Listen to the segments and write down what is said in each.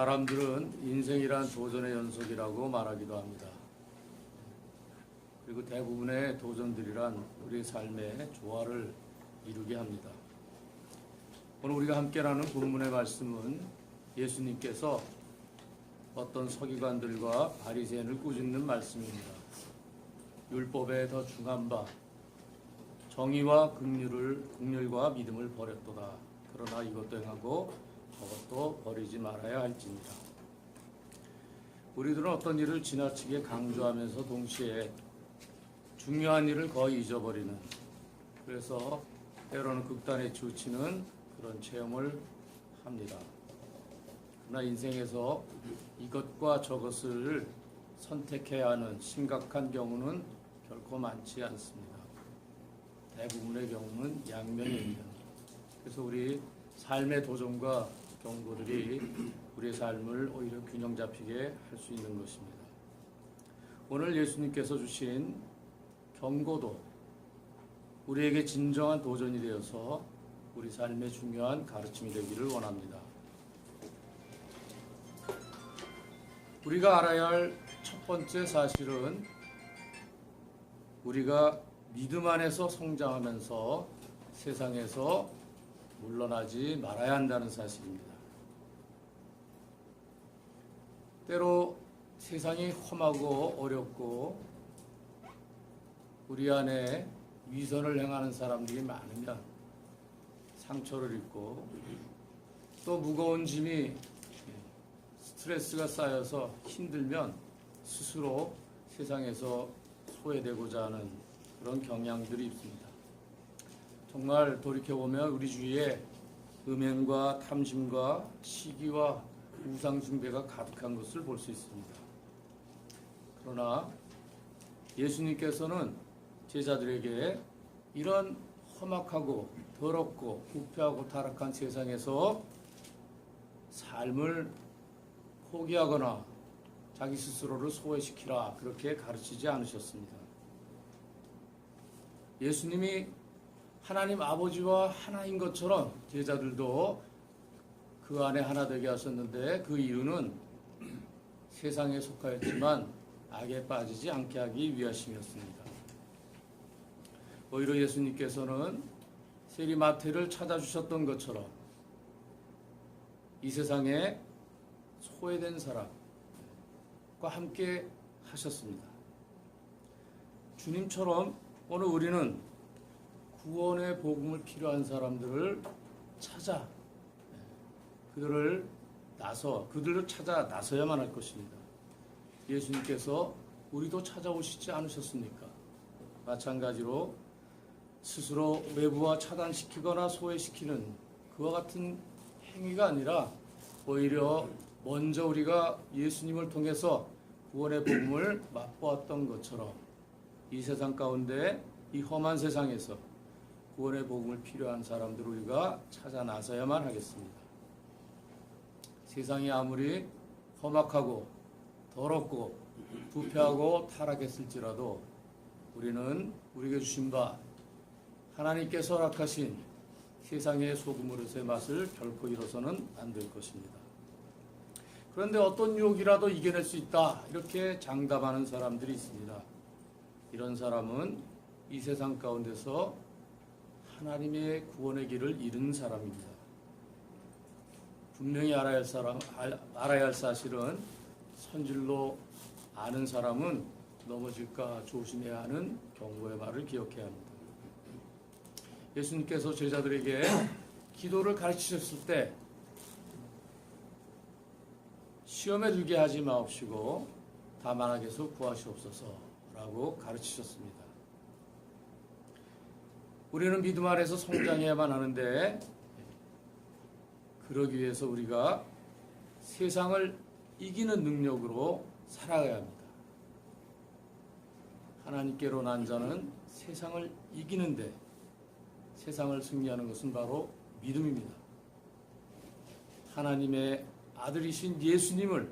사람들은 인생이란 도전의 연속이라고 말하기도 합니다. 그리고 대부분의 도전들이란 우리의 삶의 조화를 이루게 합니다. 오늘 우리가 함께 나눈 본문의 말씀은 예수님께서 어떤 서기관들과 바리새인을 꾸짖는 말씀입니다. 율법에 더 중한 바 정의와 긍휼을 긍휼과 믿음을 버렸도다. 그러나 이것도 행하고 저것도 버리지 말아야 할지니라. 우리들은 어떤 일을 지나치게 강조하면서 동시에 중요한 일을 거의 잊어버리는 그래서 때로는 극단에 치우치는 그런 체험을 합니다. 그러나 인생에서 이것과 저것을 선택해야 하는 심각한 경우는 결코 많지 않습니다. 대부분의 경우는 양면입니다. 그래서 우리 삶의 도전과 경고들이 우리의 삶을 오히려 균형 잡히게 할 수 있는 것입니다. 오늘 예수님께서 주신 경고도 우리에게 진정한 도전이 되어서 우리 삶의 중요한 가르침이 되기를 원합니다. 우리가 알아야 할 첫 번째 사실은 우리가 믿음 안에서 성장하면서 세상에서 물러나지 말아야 한다는 사실입니다. 때로 세상이 험하고 어렵고 우리 안에 위선을 행하는 사람들이 많으면 상처를 입고 또 무거운 짐이 스트레스가 쌓여서 힘들면 스스로 세상에서 소외되고자 하는 그런 경향들이 있습니다. 정말 돌이켜보면 우리 주위에 음행과 탐심과 시기와 우상숭배가 가득한 것을 볼 수 있습니다. 그러나 예수님께서는 제자들에게 이런 험악하고 더럽고 부패하고 타락한 세상에서 삶을 포기하거나 자기 스스로를 소외시키라 그렇게 가르치지 않으셨습니다. 예수님이 하나님 아버지와 하나인 것처럼 제자들도 그 안에 하나 되게 하셨는데 그 이유는 세상에 속하였지만 악에 빠지지 않게 하기 위하심이었습니다. 오히려 예수님께서는 세리마태를 찾아주셨던 것처럼 이 세상에 소외된 사람과 함께 하셨습니다. 주님처럼 오늘 우리는 구원의 복음을 필요한 사람들을 찾아 그들을 나서 그들을 찾아 나서야만 할 것입니다. 예수님께서 우리도 찾아오시지 않으셨습니까? 마찬가지로 스스로 외부와 차단시키거나 소외시키는 그와 같은 행위가 아니라 오히려 먼저 우리가 예수님을 통해서 구원의 복음을 맛보았던 것처럼 이 세상 가운데 이 험한 세상에서 구원의 복음을 필요한 사람들 우리가 찾아 나서야만 하겠습니다. 세상이 아무리 험악하고 더럽고 부패하고 타락했을지라도 우리는 우리에게 주신 바 하나님께서 허락하신 세상의 소금으로서의 맛을 결코 잃어서는 안 될 것입니다. 그런데 어떤 유혹이라도 이겨낼 수 있다 이렇게 장담하는 사람들이 있습니다. 이런 사람은 이 세상 가운데서 하나님의 구원의 길을 잃은 사람입니다. 분명히 알아야 할 사람 알아야 할 사실은 선질로 아는 사람은 넘어질까 조심해야 하는 경고의 말을 기억해야 합니다. 예수님께서 제자들에게 기도를 가르치셨을 때 시험에 들게 하지 마옵시고 다만 하게서 구하시옵소서라고 가르치셨습니다. 우리는 믿음 안에서 성장해야만 하는데 그러기 위해서 우리가 세상을 이기는 능력으로 살아가야 합니다. 하나님께로 난 자는 세상을 이기는데 세상을 승리하는 것은 바로 믿음입니다. 하나님의 아들이신 예수님을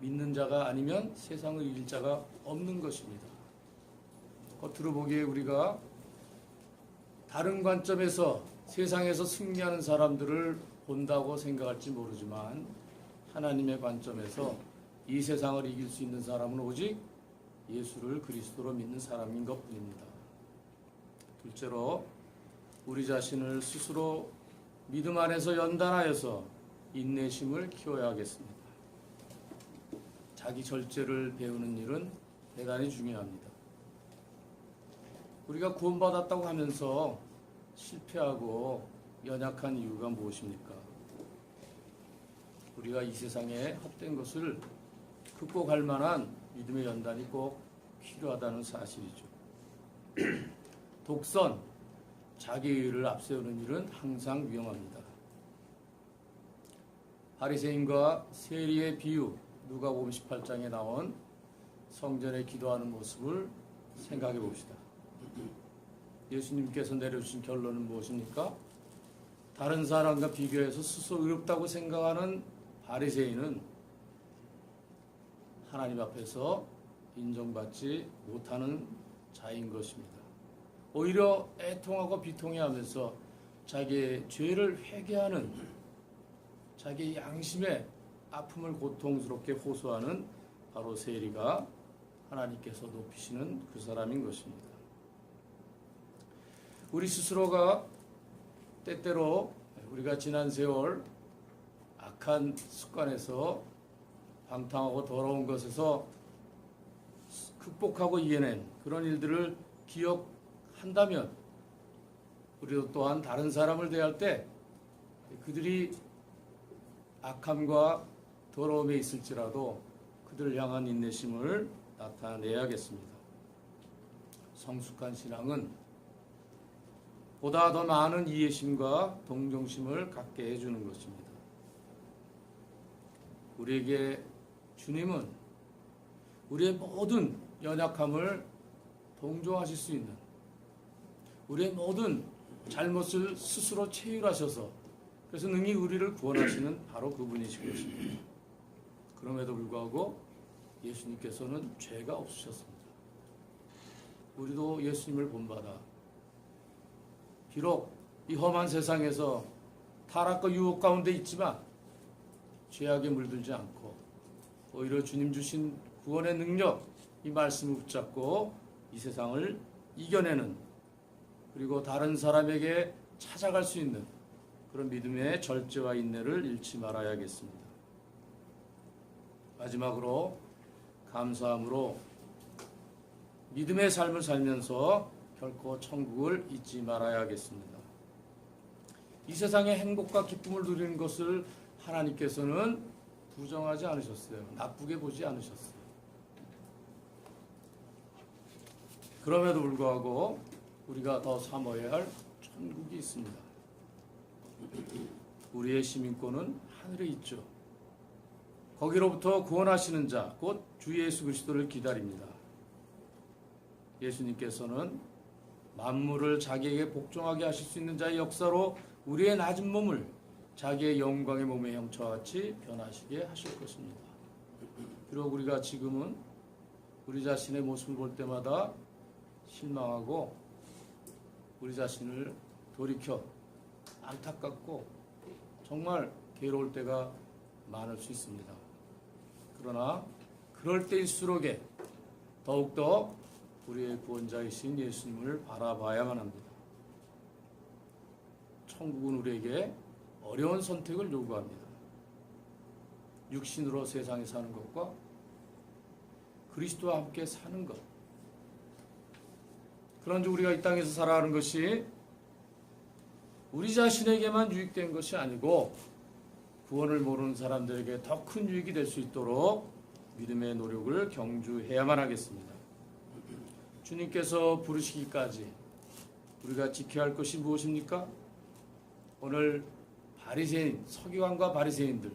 믿는 자가 아니면 세상을 이길 자가 없는 것입니다. 겉으로 보기에 우리가 다른 관점에서 세상에서 승리하는 사람들을 본다고 생각할지 모르지만 하나님의 관점에서 이 세상을 이길 수 있는 사람은 오직 예수를 그리스도로 믿는 사람인 것 뿐입니다. 둘째로 우리 자신을 스스로 믿음 안에서 연단하여서 인내심을 키워야 하겠습니다. 자기 절제를 배우는 일은 대단히 중요합니다. 우리가 구원받았다고 하면서 실패하고 연약한 이유가 무엇입니까? 우리가 이 세상에 헛된 것을 극복할 만한 믿음의 연단이 꼭 필요하다는 사실이죠. 독선, 자기의를 앞세우는 일은 항상 위험합니다. 바리새인과 세리의 비유 누가복음 18장에 나온 성전에 기도하는 모습을 생각해 봅시다. 예수님께서 내려주신 결론은 무엇입니까? 다른 사람과 비교해서 스스로 의롭다고 생각하는 바리새인은 하나님 앞에서 인정받지 못하는 자인 것입니다. 오히려 애통하고 비통해하면서 자기의 죄를 회개하는 자기 양심의 아픔을 고통스럽게 호소하는 바로 세리가 하나님께서 높이시는 그 사람인 것입니다. 우리 스스로가 때때로 우리가 지난 세월 악한 습관에서 방탕하고 더러운 것에서 극복하고 이겨낸 그런 일들을 기억한다면 우리도 또한 다른 사람을 대할 때 그들이 악함과 더러움에 있을지라도 그들을 향한 인내심을 나타내야겠습니다. 성숙한 신앙은 보다 더 많은 이해심과 동정심을 갖게 해주는 것입니다. 우리에게 주님은 우리의 모든 연약함을 동정하실 수 있는 우리의 모든 잘못을 스스로 체휼하셔서 그래서 능히 우리를 구원하시는 바로 그분이신 것입니다. 그럼에도 불구하고 예수님께서는 죄가 없으셨습니다. 우리도 예수님을 본받아 비록 이 험한 세상에서 타락과 유혹 가운데 있지만 죄악에 물들지 않고 오히려 주님 주신 구원의 능력 이 말씀을 붙잡고 이 세상을 이겨내는 그리고 다른 사람에게 찾아갈 수 있는 그런 믿음의 절제와 인내를 잃지 말아야겠습니다. 마지막으로 감사함으로 믿음의 삶을 살면서 결코 천국을 잊지 말아야겠습니다. 이 세상의 행복과 기쁨을 누리는 것을 하나님께서는 부정하지 않으셨어요. 나쁘게 보지 않으셨어요. 그럼에도 불구하고 우리가 더 삼어야 할 천국이 있습니다. 우리의 시민권은 하늘에 있죠. 거기로부터 구원하시는 자, 곧 주 예수 그리스도를 기다립니다. 예수님께서는 만물을 자기에게 복종하게 하실 수 있는 자의 역사로 우리의 낮은 몸을 자기의 영광의 몸의 형처와 같이 변하시게 하실 것입니다. 비록 우리가 지금은 우리 자신의 모습을 볼 때마다 실망하고 우리 자신을 돌이켜 안타깝고 정말 괴로울 때가 많을 수 있습니다. 그러나 그럴 때일수록에 더욱더 우리의 구원자이신 예수님을 바라봐야만 합니다. 천국은 우리에게 어려운 선택을 요구합니다. 육신으로 세상에 사는 것과 그리스도와 함께 사는 것. 그런데 우리가 이 땅에서 살아가는 것이 우리 자신에게만 유익된 것이 아니고 구원을 모르는 사람들에게 더 큰 유익이 될 수 있도록 믿음의 노력을 경주해야만 하겠습니다. 주님께서 부르시기까지 우리가 지켜야 할 것이 무엇입니까? 오늘 바리새인, 서기관과 바리새인들,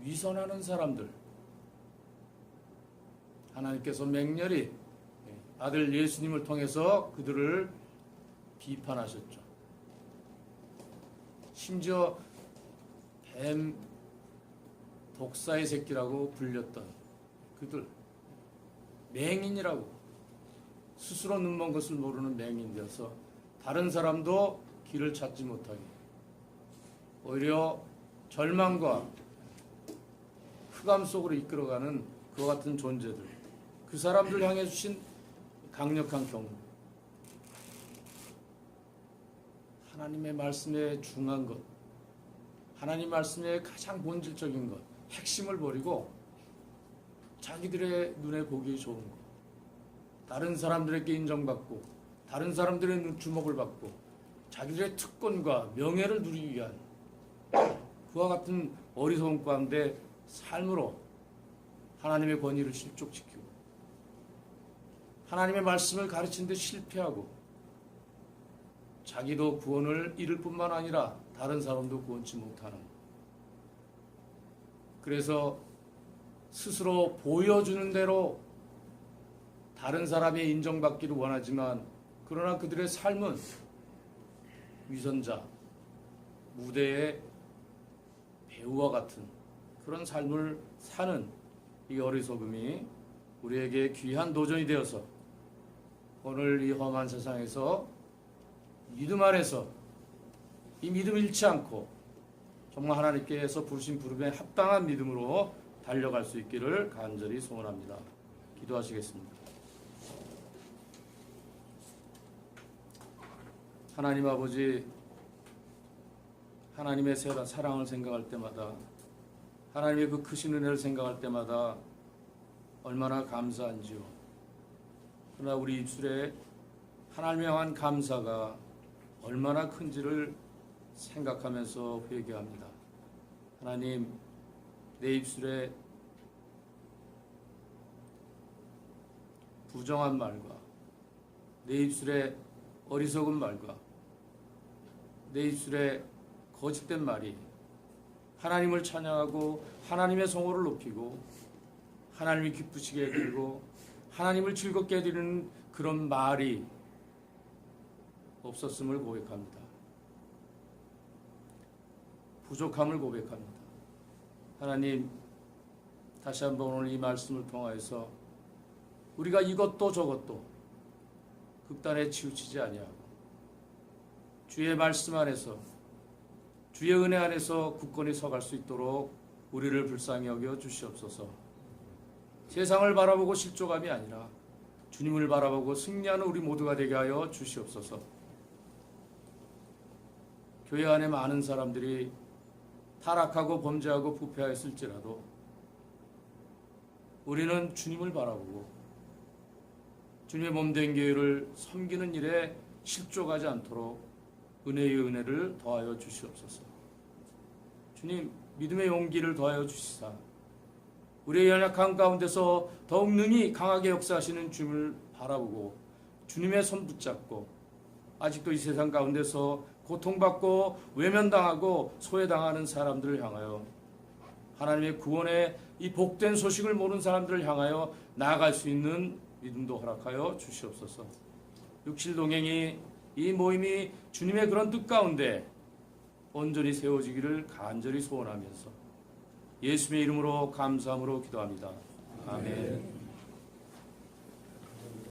위선하는 사람들 하나님께서 맹렬히 아들 예수님을 통해서 그들을 비판하셨죠. 심지어 뱀 독사의 새끼라고 불렸던 그들 맹인이라고 스스로 눈먼 것을 모르는 맹인 되어서 다른 사람도 길을 찾지 못하게 오히려 절망과 흑암 속으로 이끌어가는 그와 같은 존재들, 그 사람들 향해 주신 강력한 경고. 하나님의 말씀에 중한 것, 하나님 말씀의 가장 본질적인 것, 핵심을 버리고 자기들의 눈에 보기 좋은 것, 다른 사람들에게 인정받고, 다른 사람들의 눈- 주목을 받고, 자기들의 특권과 명예를 누리기 위한 그와 같은 어리석은 가운데 삶으로 하나님의 권위를 실족시키고, 하나님의 말씀을 가르치는 데 실패하고, 자기도 구원을 이룰 뿐만 아니라 다른 사람도 구원치 못하는. 그래서 스스로 보여주는 대로 다른 사람의 인정받기를 원하지만 그러나 그들의 삶은 위선자, 무대의 배우와 같은 그런 삶을 사는 이 어리석음이 우리에게 귀한 도전이 되어서 오늘 이 험한 세상에서 믿음 안에서 이 믿음 잃지 않고 정말 하나님께서 부르신 부름에 합당한 믿음으로 달려갈 수 있기를 간절히 소원합니다. 기도하시겠습니다. 하나님 아버지 하나님의 사랑을 생각할 때마다 하나님의 그 크신 은혜를 생각할 때마다 얼마나 감사한지요. 그러나 우리 입술에 하나님을 향한 감사가 얼마나 큰지를 생각하면서 회개합니다. 하나님, 내 입술에 부정한 말과 내 입술에 어리석은 말과 내 입술에 거짓된 말이 하나님을 찬양하고 하나님의 성호를 높이고 하나님이 기쁘시게 해드리고 하나님을 즐겁게 해드리는 그런 말이 없었음을 고백합니다. 부족함을 고백합니다. 하나님, 다시 한번 오늘 이 말씀을 통하여서 우리가 이것도 저것도 극단에 치우치지 아니하고 주의 말씀 안에서 주의 은혜 안에서 굳건히 서갈 수 있도록 우리를 불쌍히 여겨 주시옵소서. 세상을 바라보고 실족함이 아니라 주님을 바라보고 승리하는 우리 모두가 되게 하여 주시옵소서. 교회 안에 많은 사람들이 타락하고 범죄하고 부패하였을지라도 우리는 주님을 바라보고 주님의 몸된 교회를 섬기는 일에 실족하지 않도록 은혜의 은혜를 더하여 주시옵소서. 주님 믿음의 용기를 더하여 주시사 우리의 연약한 가운데서 더욱 능히 강하게 역사하시는 주님을 바라보고 주님의 손 붙잡고 아직도 이 세상 가운데서 고통받고 외면당하고 소외당하는 사람들을 향하여 하나님의 구원의 이 복된 소식을 모르는 사람들을 향하여 나아갈 수 있는 믿음도 허락하여 주시옵소서. 육실 동행이 이 모임이 주님의 그런 뜻 가운데 온전히 세워지기를 간절히 소원하면서 예수님의 이름으로 감사함으로 기도합니다. 아멘.